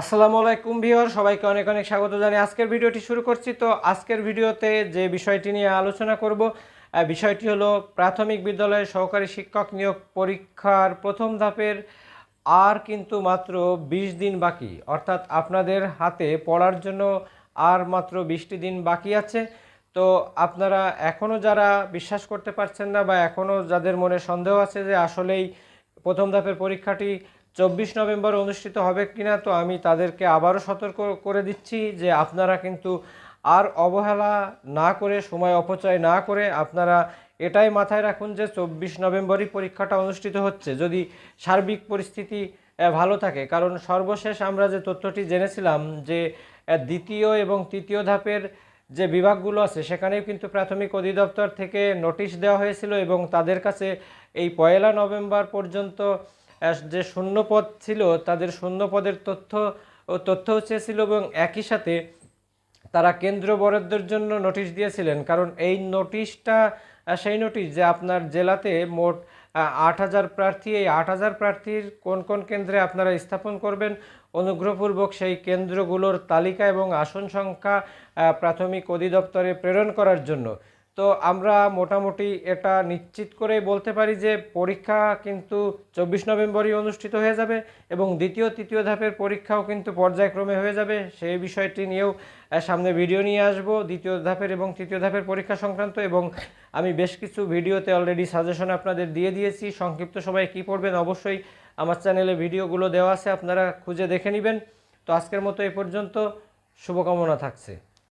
আসসালামু আলাইকুম ভিওর সবাইকে অনেক অনেক স্বাগত জানিয়ে আজকের ভিডিওটি শুরু করছি। তো আজকের ভিডিওতে যে বিষয়টি নিয়ে আলোচনা করব বিষয়টি হলো প্রাথমিক বিদ্যালয়ে সহকারী শিক্ষক নিয়োগ পরীক্ষার প্রথম ধাপের আর কিন্তু মাত্র বিশ দিন বাকি। অর্থাৎ আপনাদের হাতে পড়ার জন্য আর মাত্র বিশটি দিন বাকি আছে। তো আপনারা এখনও যারা বিশ্বাস করতে পারছেন না বা এখনও যাদের মনে সন্দেহ আছে যে আসলেই প্রথম ধাপের পরীক্ষাটি চব্বিশ নভেম্বর অনুষ্ঠিত হবে কিনা, তো আমি তাদেরকে আবারও সতর্ক করে দিচ্ছি যে আপনারা কিন্তু আর অবহেলা না করে, সময় অপচয় না করে আপনারা এটাই মাথায় রাখুন যে চব্বিশ নভেম্বরই পরীক্ষাটা অনুষ্ঠিত হচ্ছে, যদি সার্বিক পরিস্থিতি ভালো থাকে। কারণ সর্বশেষ আমরা যে তথ্যটি জেনেছিলাম যে দ্বিতীয় এবং তৃতীয় ধাপের যে বিভাগগুলো আছে, সেখানেও কিন্তু প্রাথমিক অধিদপ্তর থেকে নোটিশ দেওয়া হয়েছিল এবং তাদের কাছে এই পয়লা নভেম্বর পর্যন্ত যে শূন্যপদ ছিল, তাদের শূন্য পদের তথ্য ও তথ্যও চেয়েছিল এবং একই সাথে তারা কেন্দ্র বরাদ্দের জন্য নোটিশ দিয়েছিলেন। কারণ এই নোটিশটা সেই নোটিশ যে আপনার জেলাতে মোট আট হাজার প্রার্থী, এই আট হাজার প্রার্থীর কোন কোন কেন্দ্রে আপনারা স্থাপন করবেন অনুগ্রহপূর্বক সেই কেন্দ্রগুলোর তালিকা এবং আসন সংখ্যা প্রাথমিক অধিদপ্তরে প্রেরণ করার জন্য। তো আমরা মোটামুটি এটা নিশ্চিত করেই বলতে পারি যে পরীক্ষা কিন্তু চব্বিশ নভেম্বরই অনুষ্ঠিত হয়ে যাবে এবং দ্বিতীয়, তৃতীয় ধাপের পরীক্ষাও কিন্তু পর্যায়ক্রমে হয়ে যাবে। সেই বিষয়টি নিয়েও সামনে ভিডিও নিয়ে আসব, দ্বিতীয় ধাপের এবং তৃতীয় ধাপের পরীক্ষা সংক্রান্ত এবং আমি বেশ কিছু ভিডিওতে অলরেডি সাজেশন আপনাদের দিয়ে দিয়েছি। সংক্ষিপ্ত সবাই কী পড়বেন অবশ্যই আমার চ্যানেলে ভিডিওগুলো দেওয়া আছে, আপনারা খুঁজে দেখে নেবেন। তো আজকের মতো এ পর্যন্ত, শুভকামনা থাকছে।